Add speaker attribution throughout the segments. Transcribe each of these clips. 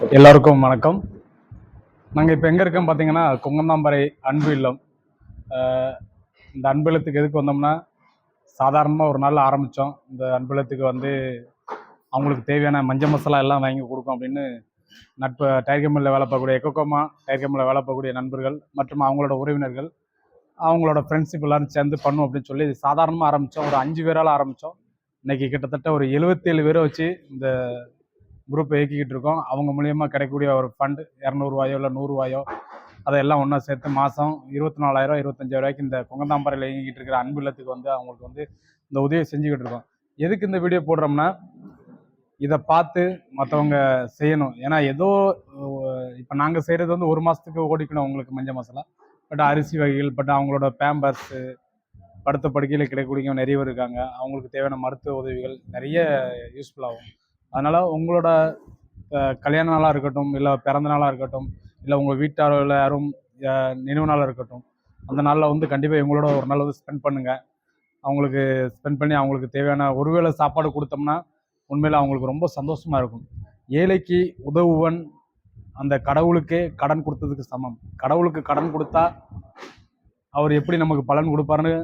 Speaker 1: எல்லாருக்கும் வணக்கம். நாங்கள் இப்போ எங்கே இருக்கோம் பார்த்தீங்கன்னா குங்கந்தாம்பறை அன்பு இல்லம். இந்த அன்பு இல்லத்துக்கு எதுக்கு வந்தோம்னா சாதாரணமாக ஒரு நாள் ஆரம்பித்தோம் இந்த அன்பு இல்லத்துக்கு வந்து அவங்களுக்கு தேவையான மஞ்சள் மசாலா எல்லாம் வாங்கி கொடுக்கும் அப்படின்னு நட்பு டயர் கம்பெனியில் வேலை பார்க்கக்கூடிய எக்கோக்கோமா டயர் கம்பெனியில் வேலை பார்க்கக்கூடிய நண்பர்கள் மற்றும் அவங்களோட உறவினர்கள் அவங்களோட ஃப்ரெண்ட்ஷிப் எல்லாரும் சேர்ந்து பண்ணும் அப்படின்னு சொல்லி சாதாரணமாக ஆரம்பித்தோம் ஒரு அஞ்சு பேரால் ஆரம்பித்தோம் இன்னைக்கு கிட்டத்தட்ட ஒரு எழுபத்தேழு பேரை வச்சு இந்த குரூப்பை இயக்கிக்கிட்டு இருக்கோம். அவங்க மூலியமாக கிடைக்கக்கூடிய ஒரு ஃபண்டு இரநூறுவாயோ இல்லை நூறுரூவாயோ அதையெல்லாம் ஒன்றா சேர்த்து மாதம் இருபத்தி நாலாயிரம் இருபத்தஞ்சாயிரம் ரூபாய்க்கு இந்த குங்கந்தாம்பரையில் இயங்கிட்டு இருக்கிற அன்பு இல்லத்துக்கு வந்து அவங்களுக்கு வந்து இந்த உதவி செஞ்சுக்கிட்டு இருக்கோம். எதுக்கு இந்த வீடியோ போடுறோம்னா இதை பார்த்து மற்றவங்க செய்யணும். ஏன்னா ஏதோ இப்போ நாங்கள் செய்கிறது வந்து ஒரு மாதத்துக்கு ஓடிக்கணும் உங்களுக்கு மஞ்சள் மசாலா. பட் அரிசி வகைகள் பட் அவங்களோட பேம்பர்ஸு படுத்த படுக்கையில் கிடைக்கக்கூடிய நிறைய இருக்காங்க. அவங்களுக்கு தேவையான மருத்துவ உதவிகள் நிறைய யூஸ்ஃபுல்லாகும் அதனால் உங்களோட கல்யாண நாளாக இருக்கட்டும் இல்லை பிறந்த நாளாக இருக்கட்டும் இல்லை உங்கள் வீட்டாரில் யாரும் நினைவு நாளாக இருக்கட்டும் அந்த நாளில் வந்து கண்டிப்பாக எங்களோட ஒரு நாள் வந்து ஸ்பெண்ட் பண்ணுங்கள் அவங்களுக்கு ஸ்பெண்ட் பண்ணி அவங்களுக்கு தேவையான ஒருவேளை சாப்பாடு கொடுத்தோம்னா உண்மையில் அவங்களுக்கு ரொம்ப சந்தோஷமாக இருக்கும். ஏழைக்கு உதவுவன் அந்த கடவுளுக்கே கடன் கொடுத்ததுக்கு சமம். கடவுளுக்கு கடன் கொடுத்தா அவர் எப்படி நமக்கு பலன் கொடுப்பாருன்னு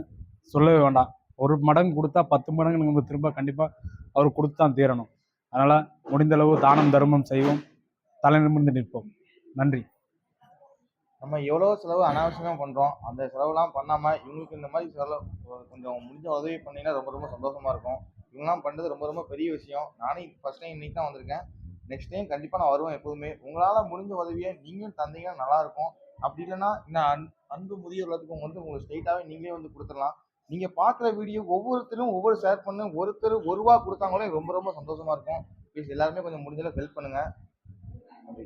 Speaker 1: சொல்லவே வேண்டாம். ஒரு மடங்கு கொடுத்தா பத்து மடங்கு நம்ம திரும்ப கண்டிப்பாக அவர் கொடுத்து தான் தீரணும். அதனால் முடிந்த அளவு தானம் தர்மம் செய்வோம். தலை நிமிர்ந்து நிற்போம். நன்றி.
Speaker 2: நம்ம எவ்வளோ செலவு அனாவசியமாக பண்ணுறோம் அந்த செலவுலாம் பண்ணாமல் இவங்களுக்கு இந்த மாதிரி செலவு கொஞ்சம் முடிஞ்ச உதவி பண்ணிங்கன்னா ரொம்ப ரொம்ப சந்தோஷமாக இருக்கும். இவங்கெல்லாம் பண்ணுறது ரொம்ப ரொம்ப பெரிய விஷயம். நானே ஃபஸ்ட் டைம் இன்றைக்கி தான் வந்திருக்கேன். நெக்ஸ்ட் டைம் கண்டிப்பாக நான் வருவேன் எப்போதுமே. உங்களால் முடிஞ்ச உதவியை நீங்களும் தந்தீங்கன்னா நல்லாயிருக்கும் அப்படி இல்லைன்னா இன்னும் அன்பு முதியோர் எல்லாத்துக்கும் வந்து உங்களுக்கு ஸ்ட்ரெயிட்டாகவே நீங்களே வந்து கொடுத்துடலாம். நீங்கள் பார்க்குற வீடியோ ஒவ்வொருத்தரும் ஒவ்வொரு ஷேர் பண்ணு. ஒருத்தர் ஒரு ரூபா கொடுத்தாங்களே ரொம்ப ரொம்ப சந்தோஷமாக இருக்கும். ப்ளீஸ் எல்லாருமே கொஞ்சம் முடிஞ்சளவு ஹெல்ப் பண்ணுங்கள் நன்றி